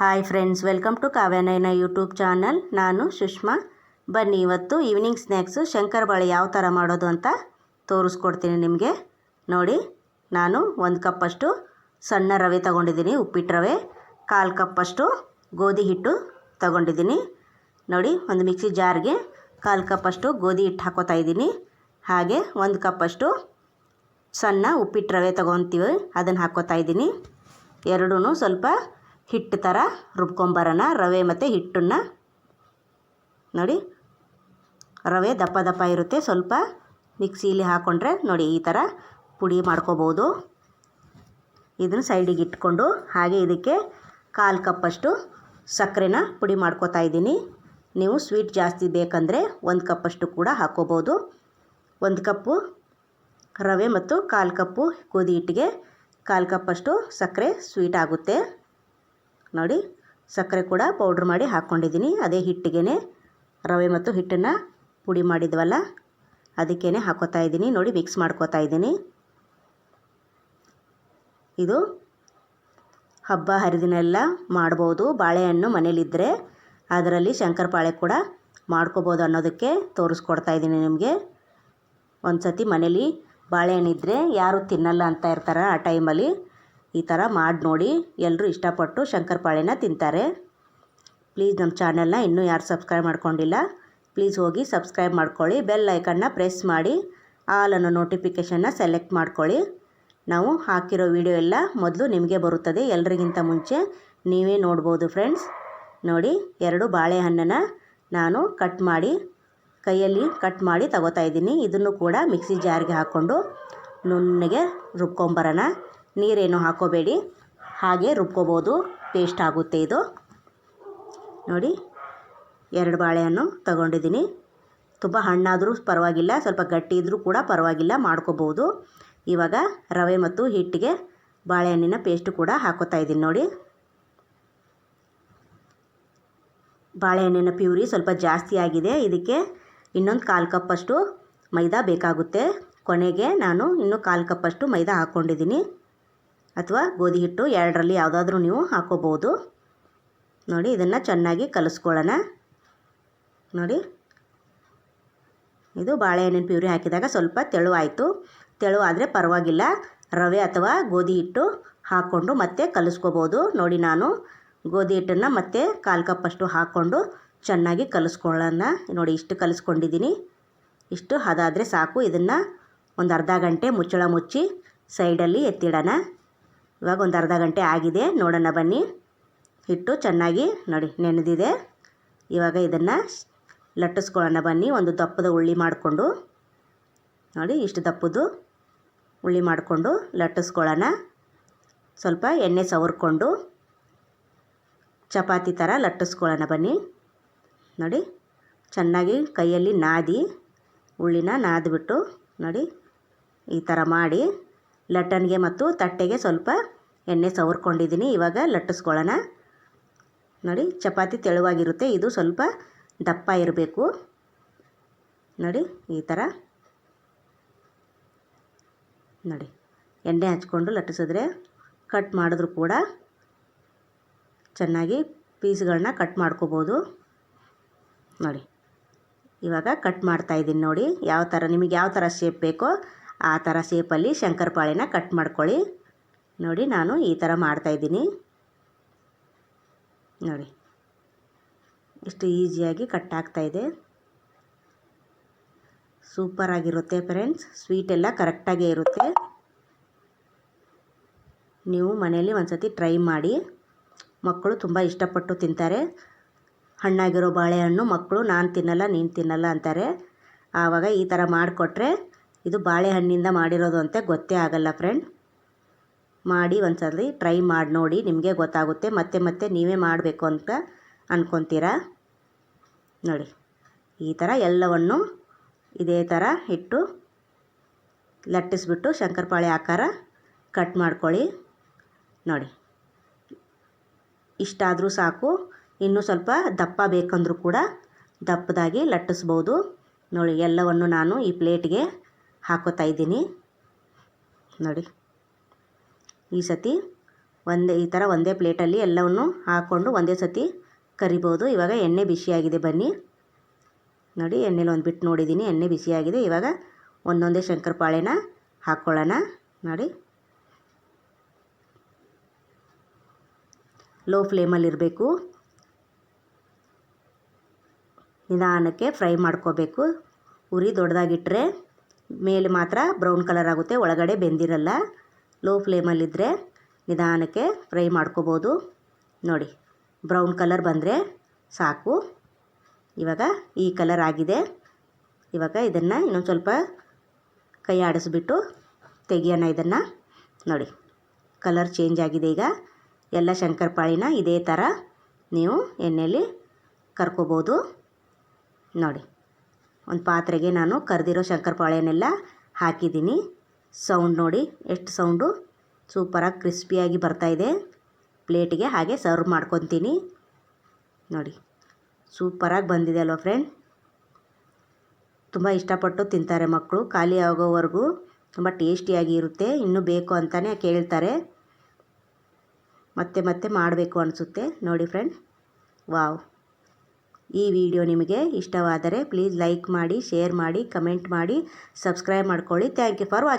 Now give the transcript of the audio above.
Hi friends welcome to Kavyanayana YouTube channel ನಾನು ಸುಷ್ಮಾ. ಬನ್ನಿ, ಇವತ್ತು ಈವ್ನಿಂಗ್ ಸ್ನ್ಯಾಕ್ಸು ಶಂಕರ್ ಬಾಳೆ ಯಾವ ಥರ ಮಾಡೋದು ಅಂತ ತೋರಿಸ್ಕೊಡ್ತೀನಿ ನಿಮಗೆ. ನೋಡಿ, ನಾನು ಒಂದು ಕಪ್ಪಷ್ಟು ಸಣ್ಣ ರವೆ ತಗೊಂಡಿದ್ದೀನಿ, ಉಪ್ಪಿಟ್ಟು ರವೆ, ಕಾಲು ಕಪ್ಪಷ್ಟು ಗೋಧಿ ಹಿಟ್ಟು ತಗೊಂಡಿದ್ದೀನಿ. ನೋಡಿ, ಒಂದು ಮಿಕ್ಸಿ ಜಾರ್ಗೆ ಕಾಲು ಕಪ್ಪಷ್ಟು ಗೋಧಿ ಹಿಟ್ಟು ಹಾಕೋತಾ ಇದ್ದೀನಿ. ಹಾಗೆ ಒಂದು ಕಪ್ಪಷ್ಟು ಸಣ್ಣ ಉಪ್ಪಿಟ್ಟು ರವೆ ತೊಗೊತೀವಿ, ಅದನ್ನು ಹಾಕ್ಕೋತಾ ಇದ್ದೀನಿ. ಎರಡೂ ಸ್ವಲ್ಪ ಹಿಟ್ಟು ಥರ ರುಬ್ಕೊಂಬರೋಣ. ರವೆ ಮತ್ತು ಹಿಟ್ಟನ್ನು. ನೋಡಿ, ರವೆ ದಪ್ಪ ದಪ್ಪ ಇರುತ್ತೆ. ಸ್ವಲ್ಪ ಮಿಕ್ಸಿಲಿ ಹಾಕ್ಕೊಂಡ್ರೆ ನೋಡಿ ಈ ಥರ ಪುಡಿ ಮಾಡ್ಕೋಬೋದು. ಇದನ್ನು ಸೈಡಿಗೆ ಇಟ್ಕೊಂಡು ಹಾಗೆ ಇದಕ್ಕೆ ಕಾಲು ಕಪ್ಪಷ್ಟು ಸಕ್ಕರೆನ ಪುಡಿ ಮಾಡ್ಕೋತಾ ಇದ್ದೀನಿ. ನೀವು ಸ್ವೀಟ್ ಜಾಸ್ತಿ ಬೇಕಂದರೆ ಒಂದು ಕಪ್ಪಷ್ಟು ಕೂಡ ಹಾಕ್ಕೋಬೋದು ಒಂದು ಕಪ್ಪು ರವೆ ಮತ್ತು ಕಾಲು ಕಪ್ಪು ಗೋಧಿ ಹಿಟ್ಟಿಗೆ ಕಾಲು ಕಪ್ಪಷ್ಟು ಸಕ್ಕರೆ ಸ್ವೀಟ್ ಆಗುತ್ತೆ. ನೋಡಿ, ಸಕ್ಕರೆ ಕೂಡ ಪೌಡ್ರ್ ಮಾಡಿ ಹಾಕ್ಕೊಂಡಿದ್ದೀನಿ ಅದೇ ಹಿಟ್ಟಿಗೆ ರವೆ ಮತ್ತು ಹಿಟ್ಟನ್ನು ಪುಡಿ ಮಾಡಿದ್ವಲ್ಲ ಅದಕ್ಕೇ ಹಾಕೋತಾ ಇದ್ದೀನಿ. ನೋಡಿ ಮಿಕ್ಸ್ ಮಾಡ್ಕೋತಾ ಇದ್ದೀನಿ. ಇದು ಹಬ್ಬ, ಹರಿದಿನೆಲ್ಲ ಮಾಡ್ಬೋದು. ಬಾಳೆಹಣ್ಣು ಮನೇಲಿದ್ದರೆ ಅದರಲ್ಲಿ ಶಂಕರಪಾಳೆ ಕೂಡ ಮಾಡ್ಕೋಬೋದು ಅನ್ನೋದಕ್ಕೆ ತೋರಿಸ್ಕೊಡ್ತಾ ಇದ್ದೀನಿ ನಿಮಗೆ. ಒಂದು ಸತಿ ಮನೇಲಿ ಬಾಳೆಹಣ್ಣಿದ್ರೆ ಯಾರು ತಿನ್ನಲ್ಲ ಅಂತ ಇರ್ತಾರೆ ಆ ಟೈಮಲ್ಲಿ ಈ ಥರ ಮಾಡಿ ನೋಡಿ. ಎಲ್ಲರೂ ಇಷ್ಟಪಟ್ಟು ಶಂಕರಪಾಳೆನ ತಿಂತಾರೆ. ಪ್ಲೀಸ್ ನಮ್ಮ ಚಾನಲ್ನ ಇನ್ನೂ ಯಾರು ಸಬ್ಸ್ಕ್ರೈಬ್ ಮಾಡ್ಕೊಂಡಿಲ್ಲ, ಪ್ಲೀಸ್ ಹೋಗಿ ಸಬ್ಸ್ಕ್ರೈಬ್ ಮಾಡ್ಕೊಳ್ಳಿ. ಬೆಲ್ ಐಕನ್ನ ಪ್ರೆಸ್ ಮಾಡಿ, ಆಲ್ ಅನ್ನೋ ನೋಟಿಫಿಕೇಷನ್ನ ಸೆಲೆಕ್ಟ್ ಮಾಡ್ಕೊಳ್ಳಿ. ನಾವು ಹಾಕಿರೋ ವಿಡಿಯೋ ಎಲ್ಲ ಮೊದಲು ನಿಮಗೆ ಬರುತ್ತದೆ. ಎಲ್ರಿಗಿಂತ ಮುಂಚೆ ನೀವೇ ನೋಡ್ಬೋದು ಫ್ರೆಂಡ್ಸ್. ನೋಡಿ, ಎರಡು ಬಾಳೆಹಣ್ಣನ್ನು ನಾನು ಕಟ್ ಮಾಡಿ, ಕೈಯಲ್ಲಿ ಕಟ್ ಮಾಡಿ ತಗೋತಾ ಇದ್ದೀನಿ. ಇದನ್ನು ಕೂಡ ಮಿಕ್ಸಿ ಜಾರಿಗೆ ಹಾಕ್ಕೊಂಡು ನುಣ್ಣಗೆ ರುಬ್ಕೊಂಬರೋಣ. ನೀರೇನು ಹಾಕೋಬೇಡಿ. ಹಾಗೆ ರುಬ್ಕೋಬೋದು. ಪೇಸ್ಟ್ ಆಗುತ್ತೆ ಇದು. ನೋಡಿ, ಎರಡು ಬಾಳೆಹಣ್ಣು ತಗೊಂಡಿದ್ದೀನಿ. ತುಂಬ ಹಣ್ಣಾದರೂ ಪರವಾಗಿಲ್ಲ, ಸ್ವಲ್ಪ ಗಟ್ಟಿ ಇದ್ದರೂ ಕೂಡ ಪರವಾಗಿಲ್ಲ, ಮಾಡ್ಕೋಬೋದು. ಇವಾಗ ರವೆ ಮತ್ತು ಹಿಟ್ಟಿಗೆ ಬಾಳೆಹಣ್ಣಿನ ಪೇಸ್ಟು ಕೂಡ ಹಾಕೋತಾ ಇದ್ದೀನಿ ನೋಡಿ. ಬಾಳೆಹಣ್ಣಿನ ಪ್ಯೂರಿ ಸ್ವಲ್ಪ ಜಾಸ್ತಿ ಆಗಿದೆ. ಇದಕ್ಕೆ ಇನ್ನೊಂದು ಕಾಲು ಕಪ್ಪಷ್ಟು ಮೈದಾ ಬೇಕಾಗುತ್ತೆ. ಕೊನೆಗೆ ನಾನು ಇನ್ನೂ ಕಾಲು ಕಪ್ಪಷ್ಟು ಮೈದಾ ಹಾಕ್ಕೊಂಡಿದ್ದೀನಿ. ಅಥವಾ ಗೋಧಿ ಹಿಟ್ಟು ಎರಡರಲ್ಲಿ ಯಾವುದಾದ್ರೂ ನೀವು ಹಾಕೋಬೋದು ನೋಡಿ, ಇದನ್ನು ಚೆನ್ನಾಗಿ ಕಲಿಸ್ಕೊಳ್ಳೋಣ. ನೋಡಿ. ಇದು ಬಾಳೆಹಣ್ಣಿನ ಪ್ಯೂರಿ ಹಾಕಿದಾಗ ಸ್ವಲ್ಪ ತೆಳುವಾಯಿತು. ತೆಳುವಾದರೆ ಪರವಾಗಿಲ್ಲ. ರವೆ ಅಥವಾ ಗೋಧಿ ಹಿಟ್ಟು ಹಾಕ್ಕೊಂಡು ಮತ್ತೆ ಕಲಿಸ್ಕೋಬೋದು ನೋಡಿ ನಾನು, ಗೋಧಿ ಹಿಟ್ಟನ್ನು ಮತ್ತೆ ಕಾಲು ಕಪ್ಪಷ್ಟು ಹಾಕ್ಕೊಂಡು ಚೆನ್ನಾಗಿ ಕಲಿಸ್ಕೊಳ್ಳೋಣ. ನೋಡಿ, ಇಷ್ಟು ಕಲಿಸ್ಕೊಂಡಿದ್ದೀನಿ. ಇಷ್ಟು ಅದಾದರೆ ಸಾಕು. ಇದನ್ನು ಒಂದು ಅರ್ಧ ಗಂಟೆ ಮುಚ್ಚಳ ಮುಚ್ಚಿ ಸೈಡಲ್ಲಿ ಎತ್ತಿಡೋಣ. ಇವಾಗ ಒಂದು ಅರ್ಧ ಗಂಟೆ ಆಗಿದೆ. ನೋಡೋಣ ಬನ್ನಿ. ಹಿಟ್ಟು ಚೆನ್ನಾಗಿ ನೋಡಿ, ನೆನೆದಿದೆ. ಇವಾಗ ಇದನ್ನು ಲಟ್ಟಿಸ್ಕೊಳ್ಳೋಣ ಬನ್ನಿ. ಒಂದು ದಪ್ಪದ ಉಳ್ಳಿ ಮಾಡಿಕೊಂಡು. ನೋಡಿ, ಇಷ್ಟು ದಪ್ಪದು ಉಳ್ಳಿ ಮಾಡಿಕೊಂಡು ಲಟ್ಟಿಸ್ಕೊಳ್ಳೋಣ. ಸ್ವಲ್ಪ ಎಣ್ಣೆ ಸವರ್ಕೊಂಡು ಚಪಾತಿ ಥರ ಲಟ್ಟಿಸ್ಕೊಳ್ಳೋಣ ಬನ್ನಿ. ನೋಡಿ, ಚೆನ್ನಾಗಿ ಕೈಯಲ್ಲಿ ನಾದಿ ಉಳ್ಳಿನ ನಾದಿಬಿಟ್ಟು ನೋಡಿ, ಈ ಥರ ಮಾಡಿ. ಲಟ್ಟಣಿಗೆ ಮತ್ತು ತಟ್ಟೆಗೆ ಸ್ವಲ್ಪ ಎಣ್ಣೆ ಸವರ್ಕೊಂಡಿದ್ದೀನಿ. ಇವಾಗ ಲಟ್ಟಿಸ್ಕೊಳ್ಳೋಣ. ನೋಡಿ, ಚಪಾತಿ ತೆಳುವಾಗಿರುತ್ತೆ. ಇದು ಸ್ವಲ್ಪ ದಪ್ಪ ಇರಬೇಕು. ನೋಡಿ, ಈ ಥರ. ನೋಡಿ, ಎಣ್ಣೆ ಹಚ್ಕೊಂಡು ಲಟ್ಟಿಸಿದ್ರೆ ಕಟ್ ಮಾಡಿದ್ರು ಕೂಡ ಚೆನ್ನಾಗಿ ಪೀಸ್ಗಳನ್ನ ಕಟ್ ಮಾಡ್ಕೋಬೋದು. ನೋಡಿ, ಇವಾಗ ಕಟ್ ಮಾಡ್ತಾಯಿದ್ದೀನಿ ನೋಡಿ, ಯಾವ ಥರ, ನಿಮಗೆ ಯಾವ ಥರ ಶೇಪ್ ಬೇಕೋ ಆ ಥರ ಶೇಪಲ್ಲಿ ಶಂಕರಪಾಳೆನ ಕಟ್ ಮಾಡ್ಕೊಳ್ಳಿ. ನೋಡಿ ನಾನು ಈ ಥರ ಮಾಡ್ತಾಯಿದ್ದೀನಿ ನೋಡಿ. ಎಷ್ಟು ಈಸಿಯಾಗಿ ಕಟ್ ಆಗ್ತಾಯಿದೆ ಸೂಪರಾಗಿರುತ್ತೆ ಫ್ರೆಂಡ್ಸ್ ಸ್ವೀಟ್ ಎಲ್ಲ ಕರೆಕ್ಟಾಗೇ ಇರುತ್ತೆ. ನೀವು ಮನೆಯಲ್ಲಿ ಒಂದು ಸತಿ ಟ್ರೈ ಮಾಡಿ. ಮಕ್ಕಳು ತುಂಬ ಇಷ್ಟಪಟ್ಟು ತಿಂತಾರೆ. ಹಣ್ಣಾಗಿರೋ ಬಾಳೆಹಣ್ಣು ಮಕ್ಕಳು ನಾನು ತಿನ್ನಲ್ಲ, ನೀನು ತಿನ್ನಲ್ಲ ಅಂತಾರೆ. ಆವಾಗ ಈ ಥರ ಮಾಡಿಕೊಟ್ರೆ ಇದು ಬಾಳೆಹಣ್ಣಿಂದ ಮಾಡಿರೋದು ಅಂತ, ಗೊತ್ತೇ ಆಗಲ್ಲ ಫ್ರೆಂಡ್ ಮಾಡಿ ಒಂದ್ಸಲಿ ಟ್ರೈ ಮಾಡಿ ನೋಡಿ, ನಿಮಗೆ ಗೊತ್ತಾಗುತ್ತೆ, ಮತ್ತೆ ಮತ್ತೆ ನೀವೇ ಮಾಡಬೇಕು ಅಂತ ಅಂದ್ಕೊತೀರಾ ನೋಡಿ, ಈ ಥರ ಎಲ್ಲವನ್ನು ಇದೇ ಥರ ಇಟ್ಟು ಲಟ್ಟಿಸ್ಬಿಟ್ಟು ಶಂಕರಪಾಳೆ ಆಕಾರ ಕಟ್ ಮಾಡ್ಕೊಳ್ಳಿ. ನೋಡಿ, ಇಷ್ಟಾದರೂ ಸಾಕು, ಇನ್ನೂ ಸ್ವಲ್ಪ ದಪ್ಪ ಬೇಕಂದರೂ ಕೂಡ ದಪ್ಪದಾಗಿ ಲಟ್ಟಿಸ್ಬೋದು. ನೋಡಿ, ಎಲ್ಲವನ್ನು ನಾನು ಈ ಪ್ಲೇಟ್ಗೆ ಹಾಕೋತಾ ಇದ್ದೀನಿ. ನೋಡಿ. ಈ ಸತಿ ಒಂದೇ, ಈ ಥರ ಒಂದೇ ಪ್ಲೇಟಲ್ಲಿ ಎಲ್ಲವನ್ನು ಹಾಕ್ಕೊಂಡು ಒಂದೇ ಸತಿ ಕರಿಬೋದು. ಇವಾಗ ಎಣ್ಣೆ ಬಿಸಿಯಾಗಿದೆ ಬನ್ನಿ. ನೋಡಿ, ಎಣ್ಣೆಲಿ ಒಂದು ಬಿಟ್ಟು ನೋಡಿದ್ದೀನಿ. ಎಣ್ಣೆ ಬಿಸಿಯಾಗಿದೆ. ಇವಾಗ ಒಂದೊಂದೇ ಶಂಕರಪಾಳೆನ ಹಾಕ್ಕೊಳ್ಳೋಣ ನೋಡಿ. ಲೋ ಫ್ಲೇಮಲ್ಲಿರಬೇಕು ನಿಧಾನಕ್ಕೆ ಫ್ರೈ ಮಾಡ್ಕೋಬೇಕು. ಉರಿ ದೊಡ್ಡದಾಗಿಟ್ಟರೆ ಮೇಲೆ ಮಾತ್ರ ಬ್ರೌನ್ ಕಲರ್ ಆಗುತ್ತೆ, ಒಳಗಡೆ ಬೆಂದಿರಲ್ಲ. ಲೋ ಫ್ಲೇಮಲ್ಲಿದ್ದರೆ ನಿಧಾನಕ್ಕೆ ಫ್ರೈ ಮಾಡ್ಕೋಬೋದು. ನೋಡಿ, ಬ್ರೌನ್ ಕಲರ್ ಬಂದರೆ ಸಾಕು. ಇವಾಗ ಈ ಕಲರ್ ಆಗಿದೆ. ಇವಾಗ ಇದನ್ನು ಇನ್ನೊಂದು ಸ್ವಲ್ಪ ಕೈ ಆಡಿಸ್ಬಿಟ್ಟು ತೆಗಿಯೋಣ ಇದನ್ನು. ನೋಡಿ, ಕಲರ್ ಚೇಂಜ್ ಆಗಿದೆ ಈಗ. ಎಲ್ಲ ಶಂಕರಪಾಳಿನ ಇದೇ ಥರ ನೀವು ಎಣ್ಣೆಯಲ್ಲಿ ಕರ್ಕೋಬೋದು. ನೋಡಿ ಒಂದು ಪಾತ್ರೆಗೆ ನಾನು ಕರೆದಿರೋ ಶಂಕರಪಾಳೆನೆಲ್ಲ ಹಾಕಿದ್ದೀನಿ. ಸೌಂಡ್ ನೋಡಿ, ಎಷ್ಟು ಸೌಂಡು. ಸೂಪರಾಗಿ ಕ್ರಿಸ್ಪಿಯಾಗಿ ಬರ್ತಾಯಿದೆ ಪ್ಲೇಟಿಗೆ ಹಾಗೆ ಸರ್ವ್ ಮಾಡ್ಕೊತೀನಿ. ನೋಡಿ, ಸೂಪರಾಗಿ ಬಂದಿದೆ ಅಲ್ವ ಫ್ರೆಂಡ್? ತುಂಬ ಇಷ್ಟಪಟ್ಟು ತಿಂತಾರೆ ಮಕ್ಕಳು. ಖಾಲಿ ಆಗೋವರೆಗೂ ತುಂಬ ಟೇಸ್ಟಿಯಾಗಿ ಇರುತ್ತೆ. ಇನ್ನೂ ಬೇಕು ಅಂತಲೇ ಕೇಳ್ತಾರೆ. ಮತ್ತೆ ಮತ್ತೆ ಮಾಡಬೇಕು ಅನಿಸುತ್ತೆ. ನೋಡಿ ಫ್ರೆಂಡ್, ವಾವ್. ಈ ವಿಡಿಯೋ ನಿಮಗೆ ಇಷ್ಟವಾದರೆ ಪ್ಲೀಸ್ ಲೈಕ್ ಮಾಡಿ, ಶೇರ್ ಮಾಡಿ, ಕಮೆಂಟ್ ಮಾಡಿ, ಸಬ್ಸ್ಕ್ರೈಬ್ ಮಾಡ್ಕೊಳ್ಳಿ. Thank you for watching